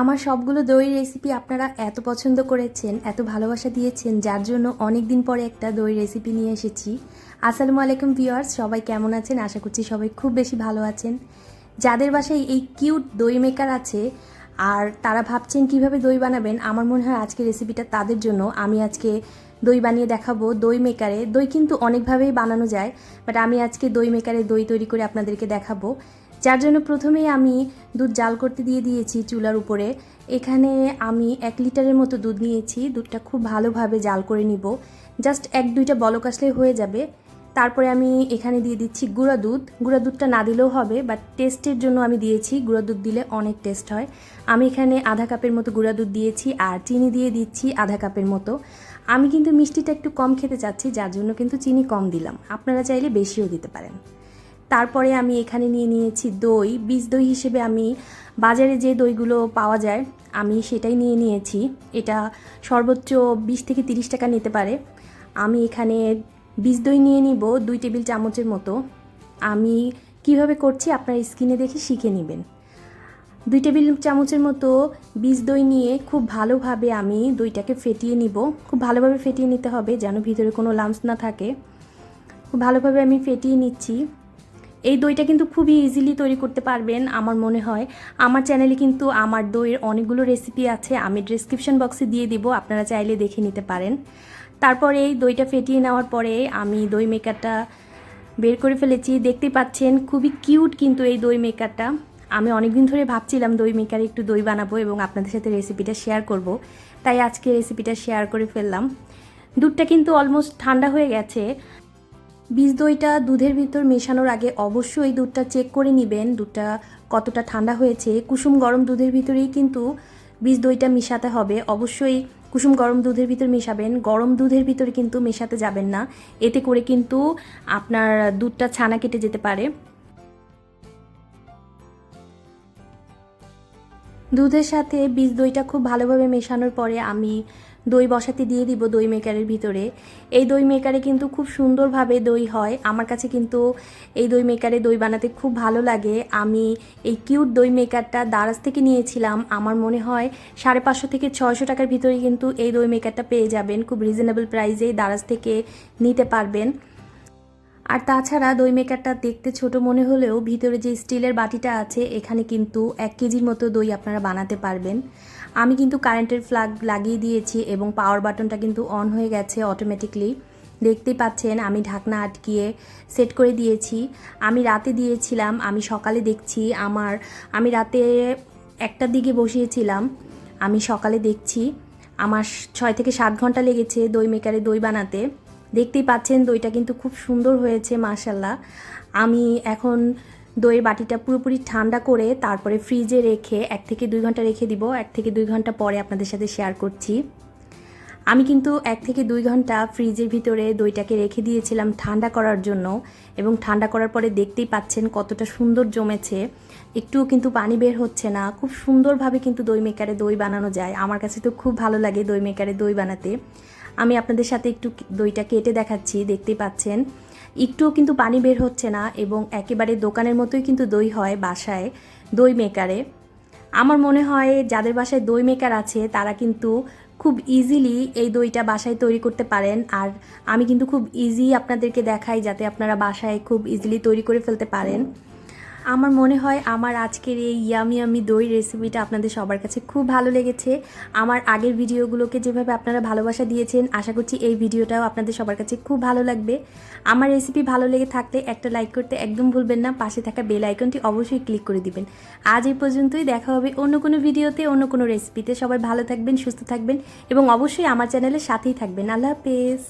আমার সবগুলো দই রেসিপি আপনারা এত পছন্দ করেছেন, এত ভালোবাসা দিয়েছেন, যার জন্য অনেক দিন পরে একটা দই রেসিপি নিয়ে এসেছি। আসসালামু আলাইকুম ভিউয়ার্স সবাই কেমন আছেন? আশা করছি সবাই খুব বেশি ভালো আছেন। যাদের বাসায় এই কিউট দই মেকার আছে, আর তারা ভাবছেন কীভাবে দই বানাবেন, আমার মনে হয় আজকে রেসিপিটা তাদের জন্য। আমি আজকে দই বানিয়ে দেখাবো দই মেকারে দই কিন্তু অনেকভাবেই বানানো যায় বাট আমি আজকে দই মেকারে দই তৈরি করে আপনাদেরকে দেখাবো। যার জন্য প্রথমেই আমি দুধ জাল করতে দিয়ে দিয়েছি চুলার উপরে। এখানে আমি এক লিটারের মতো দুধ নিয়েছি, দুধটা খুব ভালোভাবে জাল করে নিব। জাস্ট এক দুইটা বলক আসলে হয়ে যাবে। তারপরে আমি এখানে দিয়ে দিচ্ছি গুঁড়া দুধ। গুঁড়া দুধটা না দিলেও হবে বাট টেস্টের জন্য আমি দিয়েছি। গুঁড়া দুধ দিলে অনেক টেস্ট হয়। আমি এখানে আধা কাপের মতো গুঁড়া দুধ দিয়েছি আর চিনি দিয়ে দিচ্ছি আধা কাপের মতো। আমি কিন্তু মিষ্টিটা একটু কম খেতে চাচ্ছি, যার জন্য কিন্তু চিনি কম দিলাম। আপনারা চাইলে বেশিও দিতে পারেন। তারপরে আমি এখানে নিয়ে নিয়েছি দই। বীজ দই হিসেবে আমি বাজারে যে দইগুলো পাওয়া যায়, আমি সেটাই নিয়ে নিয়েছি। এটা সর্বোচ্চ বিশ থেকে তিরিশ টাকা নিতে পারে। আমি এখানে বীজ দই নিয়ে নিব দুই টেবিল চামচের মতো। আমি কীভাবে করছি আপনার স্কিনে দেখে শিখে নেবেন। দুই টেবিল চামচের মতো বীজ দই নিয়ে খুব ভালোভাবে আমি দইটাকে ফেটিয়ে নিব। খুব ভালোভাবে ফেটিয়ে নিতে হবে যেন ভিতরে কোনো লামস না থাকে। খুব ভালোভাবে আমি ফেটিয়ে নিচ্ছি। এই দইটা কিন্তু খুবই ইজিলি তৈরি করতে পারবেন, আমার মনে হয়। আমার চ্যানেলে কিন্তু আমার দইয়ের অনেকগুলো রেসিপি আছে, আমি ডিসক্রিপশন বক্সে দিয়ে দিব, আপনারা চাইলে দেখে নিতে পারেন। তারপরে এই দইটা ফেটিয়ে নেওয়ার পরে আমি দই মেকারটা বের করে ফেলেছি। দেখতে পাচ্ছেন, খুবই কিউট কিন্তু এই দই মেকারটা আমি অনেকদিন ধরে ভাবছিলাম দই মেকারে একটু দই বানাবো এবং আপনাদের সাথে রেসিপিটা শেয়ার করব। তাই আজকে রেসিপিটা শেয়ার করে ফেললাম। দুধটা কিন্তু অলমোস্ট ঠান্ডা হয়ে গেছে। বীজ দইটা দুধের ভিতর মেশানোর আগে অবশ্যই দুধটা চেক করে নেবেন। দুধটা কতটা ঠান্ডা হয়েছে। কুসুম গরম দুধের ভিতরেই কিন্তু বীজ দইটা মিশাতে হবে। অবশ্যই কুসুম গরম দুধের ভিতর মেশাবেন। গরম দুধের ভিতরে কিন্তু মেশাতে যাবেন না। এতে করে কিন্তু আপনার দুধটা ছানা কেটে যেতে পারে। দুধের সাথে বীজ দইটা খুব ভালোভাবে মেশানোর পরে আমি দই বসাতে দিয়ে দিব দই মেকারের ভিতরে। এই দই মেকারে কিন্তু খুব সুন্দরভাবে দই হয়। আমার কাছে কিন্তু এই দই মেকারে দই বানাতে খুব ভালো লাগে। আমি এই কিউট দই মেকারটা দারাজ থেকে নিয়েছিলাম। আমার মনে হয় সাড়ে পাঁচশো থেকে ছয়শো টাকার ভিতরে কিন্তু এই দই মেকারটা পেয়ে যাবেন। খুব রিজনেবল প্রাইসে দারাজ থেকে নিতে পারবেন। আর তাছাড়া দই মেকারটা দেখতে ছোট মনে হলেও ভিতরে যে স্টিলের বাটিটা আছে, এখানে কিন্তু এক কেজির মতো দই আপনারা বানাতে পারবেন। আমি কিন্তু কারেন্টের ফ্লাগ লাগিয়ে দিয়েছি এবং পাওয়ার বাটনটা কিন্তু অন হয়ে গেছে অটোমেটিকলি দেখতেই পাচ্ছেন, আমি ঢাকনা আটকিয়ে সেট করে দিয়েছি। আমি রাতে দিয়েছিলাম, আমি সকালে দেখছি আমার, আমি রাতে একটার দিকে বসিয়েছিলাম, আমি সকালে দেখছি। আমার ছয় থেকে সাত ঘণ্টা লেগেছে দই মেকারে দই বানাতে। দেখতেই পাচ্ছেন দইটা কিন্তু খুব সুন্দর হয়েছে মাশাল্লাহ আমি এখন দইয়ের বাটিটা পুরোপুরি ঠান্ডা করে তারপরে ফ্রিজে রেখে এক থেকে দুই ঘণ্টা রেখে দিব, এক থেকে দুই ঘণ্টা পরে আপনাদের সাথে শেয়ার করছি। আমি কিন্তু এক থেকে দুই ঘণ্টা ফ্রিজের ভিতরে দইটাকে রেখে দিয়েছিলাম ঠান্ডা করার জন্য এবং ঠান্ডা করার পরে দেখতেই পাচ্ছেন কতটা সুন্দর জমেছে। একটুও কিন্তু পানি বের হচ্ছে না, খুব সুন্দরভাবে কিন্তু দই মেকারে দই বানানো যায়। আমার কাছে তো খুব ভালো লাগে দই মেকারে দই বানাতে। আমি আপনাদের সাথে একটু দইটা কেটে দেখাচ্ছি দেখতে পাচ্ছেন। একটুও কিন্তু পানি বের হচ্ছে না এবং একেবারে দোকানের মতোই কিন্তু দই হয় বাসায়, দই মেকারে আমার মনে হয় যাদের বাসায় দই মেকার আছে, তারা কিন্তু খুব ইজিলি এই দইটা বাসায় তৈরি করতে পারেন। আর আমি কিন্তু খুব ইজি আপনাদেরকে দেখাই যাতে আপনারা বাসায় খুব ইজিলি তৈরি করে ফেলতে পারেন। আমার মনে হয় আমার আজকের এই ইয়ামি ইয়ামি দই রেসিপিটা আপনাদের সবার কাছে খুব ভালো লেগেছে। আমার আগের ভিডিওগুলোকে যেভাবে আপনারা ভালোবাসা দিয়েছেন, আশা করছি এই ভিডিওটাও আপনাদের সবার কাছে খুব ভালো লাগবে। আমার রেসিপি ভালো লেগে থাকলে একটা লাইক করতে একদম ভুলবেন না, পাশে থাকা বেল আইকনটি অবশ্যই ক্লিক করে দিবেন। আজ এই পর্যন্তই, দেখা হবে অন্য কোনো ভিডিওতে, অন্য কোনো রেসিপিতে সবাই ভালো থাকবেন, সুস্থ থাকবেন এবং অবশ্যই আমার চ্যানেলের সাথেই থাকবেন। আল্লাহ হাফেজ।